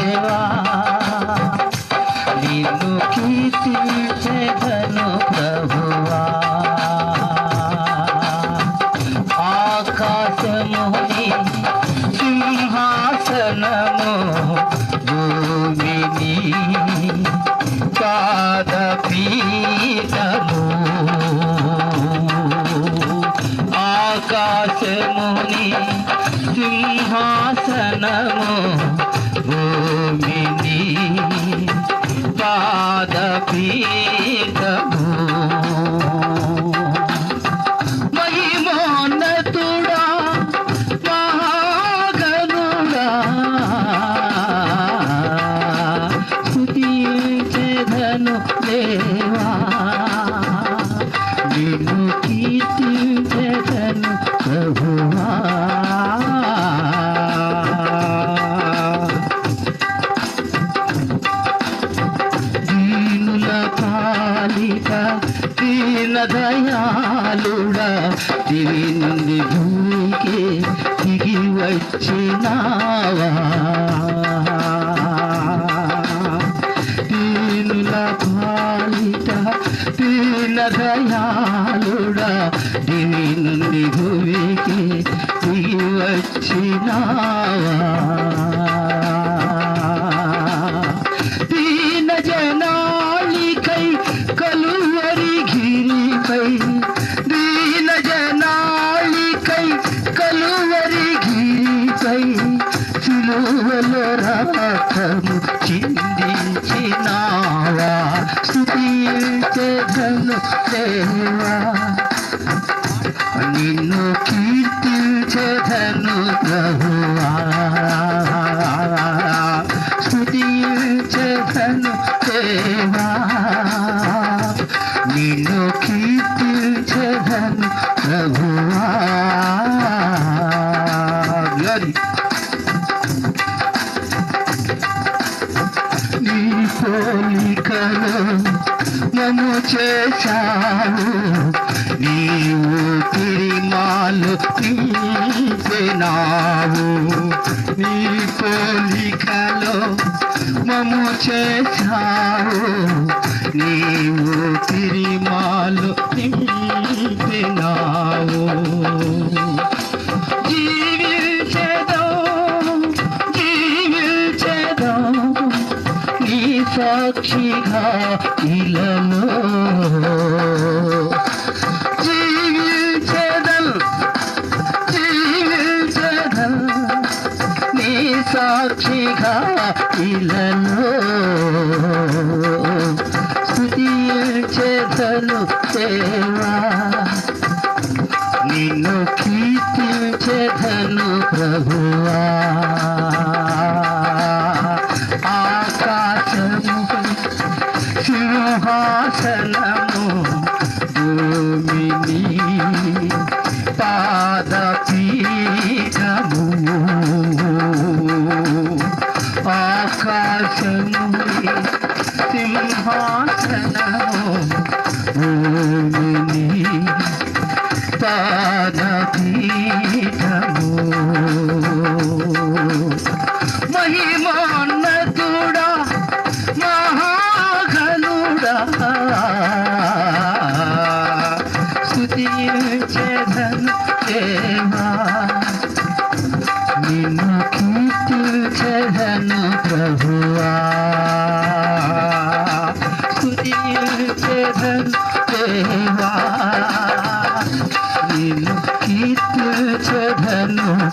దేవా నిన్ను కీర్తించెదను ప్రభువా. ఆకాశముని సింహాసనము భూమిని పాదపీఠము. ఆకాశముని సింహాసనము స్తుతించెదను దేవా. నిన్ను కీర్తించెదను ప్రభువా. దీనుల పాలిక దీన దయాళుడా దివి నుండి భూమికి దిగి వచ్చినావా దీన దయాళుడా దివి నుండి భూమికి దిగి వచ్చినావా? దీన జనాలికై కలువరి గిరిపై దీన జనాలికై కలువరి గిరిపై సిలువలో రక్తము నిన్ను కీర్తించెదను ప్రభువా స్తుతించెదను దేవా నిన్ను కీర్తించెదను ప్రభువా Glory. నీ పోలికలో నన్ను చేశావు నీవు తిరిమాలు నింపినావు నీ పోలికలో మము చేశావు నీవు తిరిమాలు నింపినావు సాక్షిగా ఇలలో నీ సాక్షిగా ఇలలో స్థుతించేదను దేవా నిన్ను చేతను ప్రభువా. సింహాసనము పాదపీఠము మహిమాన్నతుడా మహాఘనుడా స్తుతించెదను దేవా నిన్ను నిన్ను కీర్తించెదను ప్రభువా